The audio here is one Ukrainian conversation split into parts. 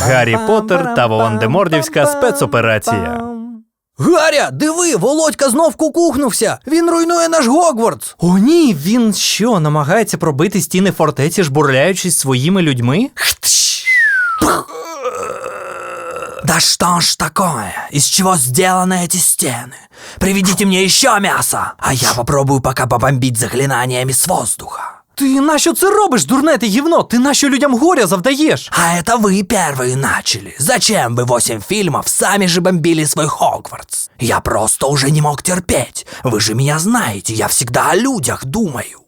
Гаррі Поттер та Волан-де-Мордівська спецоперація. Гаря, диви, Володька знов кукухнувся. Він руйнує наш Гогвардс. О, ні, він що, намагається пробити стіни фортеці, жбурляючись своїми людьми? Да что ж такое? Из чего сделаны эти стены? Приведите мне еще мясо, а я попробую пока побомбить заклинаниями с воздуха. Ти нащо це робиш, дурне ти гівно? Ти нащо людям горя завдаєш? А это вы первые начали. Зачем вы восемь фильмов сами же бомбили свой Хогвартс? Я просто уже не мог терпеть. Вы же меня знаете, я всегда о людях думаю.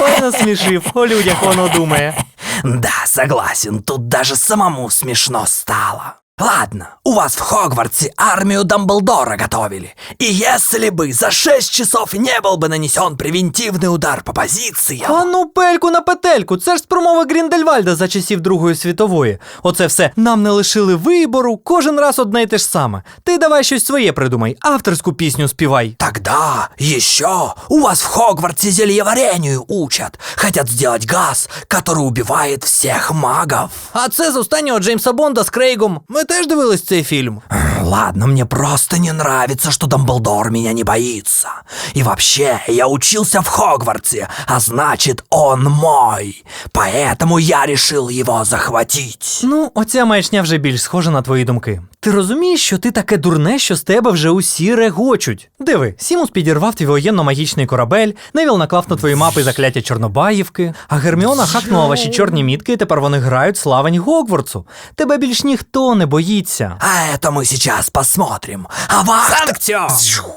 Ой, насмішив, о людях воно думає. Да, согласен, тут даже самому смешно стало. Ладно, у вас в Хогвартсе армию Дамблдора готовили. И если бы за шесть часов не был бы нанесен превентивный удар по позициям... А ну пельку на петельку, це ж з промови Гріндельвальда за часів Другої світової. Оце все нам не лишили вибору, кожен раз одне й те ж саме. Ти давай щось своє придумай, авторську пісню співай. Тогда еще у вас в Хогвартсе зельеварению учат. Хотят сделать газ, который убивает всех магов. А це з останнього Джеймса Бонда з Крейгом. Ми теж дивились цей фільм. Ладно, мне просто не нравится, что Дамблдор меня не боится. И вообще, я учился в Хогвартсе, а значит, он мой. Поэтому я решил его захватить. Ну, оця маячня вже більш схожа на твої думки. Ти розумієш, що ти таке дурне, що з тебе вже усі регочуть. Диви, Сімус підірвав твій воєнно-магічний корабель, Невіл наклав на твої мапи закляття Чорнобаївки, а Герміона хакнула ваші чорні мітки, і тепер вони грають славень Гогвартсу. Тебе більш ніхто не боїться. А это мы сейчас посмотрим. А вас...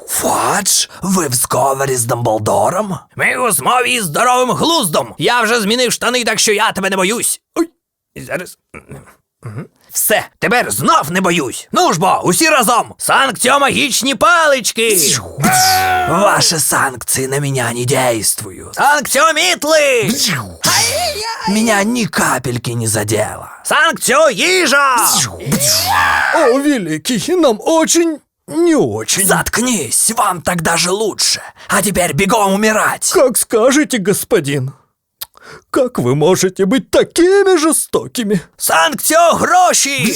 Фадж, ви в зговорі з Дамблдором? Ми у змові із здоровим глуздом. Я вже змінив штани, так що я тебе не боюсь. Ой, зараз. Мгм. Все, тепер знов не боюсь. Ну ж бо, усі разом. Санкціо магічні палички. Ваши санкции на меня не действуют. Санкціо мітли. Меня ни капельки не задело. Санкціо їжа. О, великий, нам очень не очень. Заткнись, вам так даже лучше. А теперь бегом умирать. Как скажете, господин. Как вы можете быть такими жестокими? Санкціо гроші.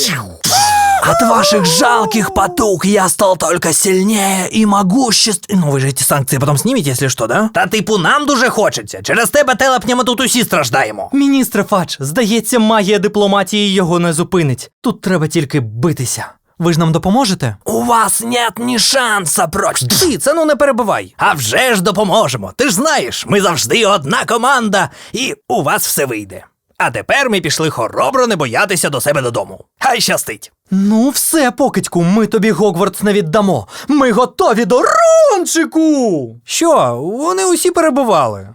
От ваших жалких потуг я стал только сильнее и могущественнее. Ну, ви ж ці санкції потім знімете, якщо що, да? Та типу нам дуже хочеться. Через тебе телепня ми тут усі страждаємо. Міністре Фадж, здається, магія дипломатії його не зупинить. Тут треба тільки битися. Ви ж нам допоможете? У вас нет ни шанса против... Ти, це ну не перебивай. А вже ж допоможемо. Ти ж знаєш, ми завжди одна команда, і у вас все вийде. А тепер ми пішли хоробро не боятися до себе додому. Хай щастить. Ну, все, покидьку, ми тобі Гогвартс не віддамо. Ми готові до рончику. Що, вони усі перебивали.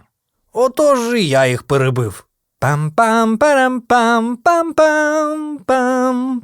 Отож і я їх перебив. Пам-пам-парам-пам-пам-пам-пам.